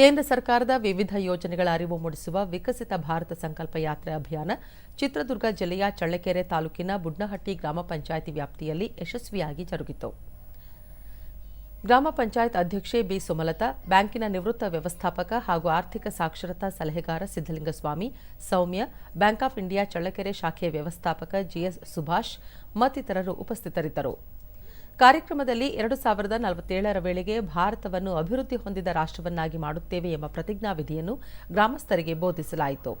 ಕೇಂದ್ರ ಸರ್ಕಾರದ ವಿವಿಧ ಯೋಜನೆಗಳ ಅರಿವು ಮೂಡಿಸುವ ವಿಕಸಿತ ಭಾರತ ಸಂಕಲ್ಪ ಯಾತ್ರೆ ಅಭಿಯಾನ ಚಿತ್ರದುರ್ಗ ಜಿಲ್ಲೆಯ ಚಳ್ಳಕೆರೆ ತಾಲೂಕಿನ ಬುಡ್ನಹಟ್ಟಿ ಗ್ರಾಮ ಪಂಚಾಯಿತಿ ವ್ಯಾಪ್ತಿಯಲ್ಲಿ ಯಶಸ್ವಿಯಾಗಿ ಜರುಗಿತು. ಗ್ರಾಮ ಪಂಚಾಯತ್ ಅಧ್ಯಕ್ಷೆ ಬಿ ಸುಮಲತಾ, ಬ್ಯಾಂಕಿನ ನಿವೃತ್ತ ವ್ಯವಸ್ಥಾಪಕ ಹಾಗೂ ಆರ್ಥಿಕ ಸಾಕ್ಷರತಾ ಸಲಹೆಗಾರ Siddalingaswamy Soumya, bank of India Challakere ಶಾಖೆಯ ವ್ಯವಸ್ಥಾಪಕ ಜಿಎಸ್ ಸುಭಾಷ್ ಮತ್ತಿತರರು ಉಪಸ್ಥಿತರಿದ್ದರು. ಕಾರ್ಯಕ್ರಮದಲ್ಲಿ ಎರಡು ಸಾವಿರದ ನಲವತ್ತೇಳರ ವೇಳೆಗೆ ಭಾರತವನ್ನು ಅಭಿವೃದ್ಧಿ ಹೊಂದಿದ ರಾಷ್ಟ್ರವನ್ನಾಗಿ ಮಾಡುತ್ತೇವೆ ಎಂಬ ಪ್ರತಿಜ್ಞಾವಿಧಿಯನ್ನು ಗ್ರಾಮಸ್ಥರಿಗೆ ಬೋಧಿಸಲಾಯಿತು.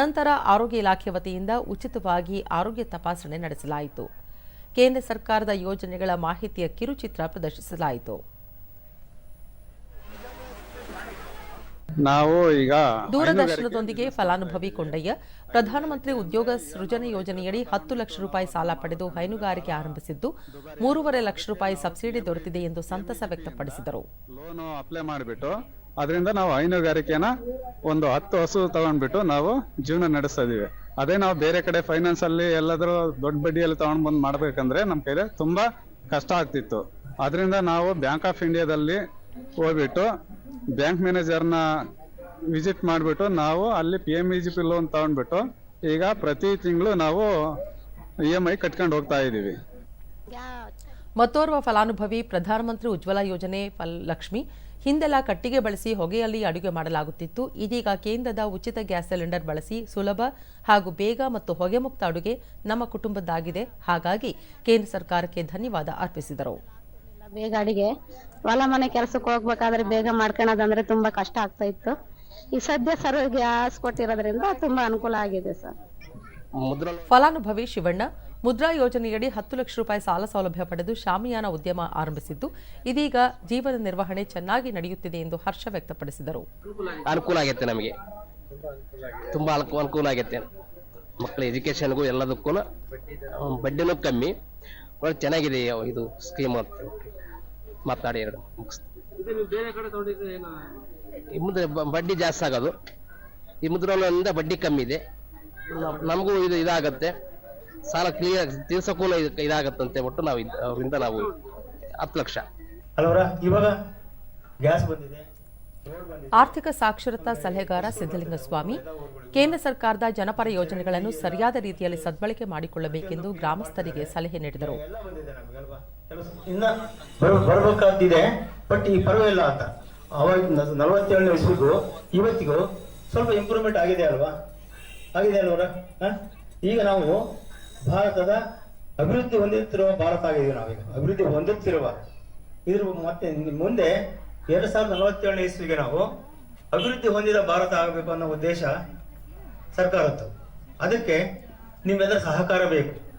ನಂತರ ಆರೋಗ್ಯ ಇಲಾಖೆ ವತಿಯಿಂದ ಉಚಿತವಾಗಿ ಆರೋಗ್ಯ ತಪಾಸಣೆ ನಡೆಸಲಾಯಿತು. ಕೇಂದ್ರ ಸರ್ಕಾರದ ಯೋಜನೆಗಳ ಮಾಹಿತಿಯ ಕಿರುಚಿತ್ರ ಪ್ರದರ್ಶಿಸಲಾಯಿತು. ನಾವು ಈಗ ದೂರದರ್ಶನದೊಂದಿಗೆ ಫಲಾನುಭವಿ ಕೊಂಡಯ್ಯ ಪ್ರಧಾನಮಂತ್ರಿ ಉದ್ಯೋಗ ಸೃಜನೆ ಯೋಜನೆಯಡಿ ಹತ್ತು ಲಕ್ಷ ರೂಪಾಯಿ ಸಾಲ ಪಡೆದು ಹೈನುಗಾರಿಕೆ ಆರಂಭಿಸಿದ್ದು ಮೂರುವರೆ ಲಕ್ಷ ರೂಪಾಯಿ ಸಬ್ಸಿಡಿ ದೊರೆತಿದೆ ಎಂದು ಸಂತಸ ವ್ಯಕ್ತಪಡಿಸಿದರು. ಲೋನ್ ಅಪ್ಲೈ ಮಾಡಿಬಿಟ್ಟು ಅದರಿಂದ ನಾವು ಹೈನುಗಾರಿಕೆನ ಒಂದು ಹತ್ತು ಹಸು ತಗೊಂಡ್ಬಿಟ್ಟು ನಾವು ಜೀವನ ನಡೆಸ್ತಾ ಇದೀವಿ. ಅದೇ ನಾವು ಬೇರೆ ಕಡೆ ಫೈನಾನ್ಸ್ ಅಲ್ಲಿ ಎಲ್ಲಾದ್ರೂ ದೊಡ್ಡ ಬಡ್ಡಿಯಲ್ಲಿ ತಗೊಂಡ್ ಬಂದು ಮಾಡ್ಬೇಕಂದ್ರೆ ನಮ್ ಕೈಲಿ ತುಂಬಾ ಕಷ್ಟ ಆಗ್ತಿತ್ತು. ಅದರಿಂದ ನಾವು ಬ್ಯಾಂಕ್ ಆಫ್ ಇಂಡಿಯಾದಲ್ಲಿ ಹೋಗ್ಬಿಟ್ಟು ಬ್ಯಾಂಕ್ ಮ್ಯಾನೇಜರ್ನ ವಿಸಿಟ್ ಮಾಡಿಬಿಟ್ಟು ನಾವು ಅಲ್ಲಿ ಪಿ ಎಂ ಇ ಲೋನ್ ತಗೊಂಡ್ಬಿಟ್ಟು ಈಗ ಪ್ರತಿ ತಿಂಗಳು ನಾವು ಇ ಎಂ ಐ ಕಟ್ಕೊಂಡು ಹೋಗ್ತಾ ಇದ್ದೀವಿ. ಮತ್ತೋರ್ವ ಫಲಾನುಭವಿ ಪ್ರಧಾನಮಂತ್ರಿ ಉಜ್ವಲ ಯೋಜನೆ ಫಲ್ ಲಕ್ಷ್ಮಿ ಹಿಂದೆಲ್ಲ ಕಟ್ಟಿಗೆ ಬಳಸಿ ಹೊಗೆಯಲ್ಲಿ ಅಡುಗೆ ಮಾಡಲಾಗುತ್ತಿತ್ತು. ಇದೀಗ ಕೇಂದ್ರದ ಉಚಿತ ಗ್ಯಾಸ್ ಸಿಲಿಂಡರ್ ಬಳಸಿ ಸುಲಭ ಹಾಗೂ ಬೇಗ ಮತ್ತು ಹೊಗೆ ಮುಕ್ತ ಅಡುಗೆ ನಮ್ಮ ಕುಟುಂಬದ್ದಾಗಿದೆ. ಹಾಗಾಗಿ ಕೇಂದ್ರ ಸರ್ಕಾರಕ್ಕೆ ಧನ್ಯವಾದ ಅರ್ಪಿಸಿದರು. ಬೇಗ ಅಡಿಗೆ. ಹೊಲ ಮನೆ ಕೆಲ್ಸಕ್ಕೆ ಹೋಗ್ಬೇಕಾದ್ರೆ ಬೇಗ ಮಾಡ್ಕೊಳೋದಂದ್ರೆ ತುಂಬಾ ಕಷ್ಟ ಆಗ್ತಾ ಇತ್ತು. ಈ ಸದ್ಯ ಸರ್ ಗ್ಯಾಸ್ ಕೊಟ್ಟಿರೋದ್ರಿಂದ ತುಂಬಾ ಅನುಕೂಲ ಆಗಿದೆ ಸರ್. ಫಲಾನುಭವಿ ಶಿವಣ್ಣ ಮುದ್ರಾ ಯೋಜನೆಯಡಿ ಹತ್ತು ಲಕ್ಷ ರೂಪಾಯಿ ಸಾಲ ಸೌಲಭ್ಯ ಪಡೆದು ಶಾಮಿಯಾನ ಉದ್ಯಮ ಆರಂಭಿಸಿದ್ದು ಇದೀಗ ಜೀವನ ನಿರ್ವಹಣೆ ಚೆನ್ನಾಗಿ ನಡೆಯುತ್ತಿದೆ ಎಂದು ಹರ್ಷ ವ್ಯಕ್ತಪಡಿಸಿದರು. ಅನುಕೂಲ ಆಗೈತೆ ನಮಗೆ. ತುಂಬಾ ಅನುಕೂಲ ಆಗೈತೆ. ಮಕ್ಕಳ ಎಜುಕೇಶನ್ಗೂ ಎಲ್ಲದಕ್ಕೂ ಬಡ್ಡಿನೂ ಕಮ್ಮಿ. ಒಳ್ಳೆ ಚೆನ್ನಾಗಿದೆ ಇದು ಸ್ಕೀಮ್ ಅಂತ. ಮಾತಾಡಿ ಎರಡು ಮುಗಿಸ್ತೀವಿ ಈ ಮುಂದೆ ಬಡ್ಡಿ ಜಾಸ್ತಿ ಆಗೋದು. ಈ ಮುದ್ರಣದಿಂದ ಬಡ್ಡಿ ಕಮ್ಮಿ ಇದೆ. ನಮಗೂ ಇದು ಇದಾಗತ್ತೆ. ಸಾಲ ಕ್ಲಿಯರ್ ತೀರ್ಸಕ್ಕೂ ಇದ್- ಇದಾಗತ್ತಂತೆ ಒಟ್ಟು ನಾವು ಇದ್- ಅವರಿಂದ ನಾವು ಹತ್ತು ಲಕ್ಷ. ಇವಾಗ ಗ್ಯಾಸ್ ಬಂದಿದೆ. ಆರ್ಥಿಕ ಸಾಕ್ಷರತಾ ಸಲಹೆಗಾರ ಸಿದ್ದಲಿಂಗಸ್ವಾಮಿ ಕೇಂದ್ರ ಸರ್ಕಾರದ ಜನಪರ ಯೋಜನೆಗಳನ್ನು ಸರಿಯಾದ ರೀತಿಯಲ್ಲಿ ಸದ್ಬಳಕೆ ಮಾಡಿಕೊಳ್ಳಬೇಕೆಂದು ಗ್ರಾಮಸ್ಥರಿಗೆ ಸಲಹೆ ನೀಡಿದರು. ಬಟ್ ಈ ಪರವಾಗಿಲ್ಲ ಅಂತ. ಅವಾಗ ನಲವತ್ತೇಳನೇ ಇಸ್ವಿಗೂ ಇವತ್ತಿಗೂ ಸ್ವಲ್ಪ ಇಂಪ್ರೂವ್ಮೆಂಟ್ ಆಗಿದೆ ಅಲ್ವಾ? ಆಗಿದೆ ಅಲ್ವರ? ಈಗ ನಾವು ಭಾರತದ ಅಭಿವೃದ್ಧಿ ಹೊಂದುತ್ತಿರುವ ಭಾರತ ಆಗಿದ್ದೀವಿ ನಾವೀಗ. ಅಭಿವೃದ್ಧಿ ಹೊಂದುತ್ತಿರುವ. ಇದ್ರ ಮತ್ತೆ ಮುಂದೆ ಎರಡ್ ಸಾವಿರದ ನಲವತ್ತೇಳನೇ ಇಸ್ವಿಗೆ ನಾವು ಅಭಿವೃದ್ಧಿ ಹೊಂದಿದ ಭಾರತ ಆಗಬೇಕು ಅನ್ನೋ ಉದ್ದೇಶ ಸರ್ಕಾರದ್ದು. ಅದಕ್ಕೆ ನಿಮ್ಮೆಲ್ಲರ ಸಹಕಾರ ಬೇಕು.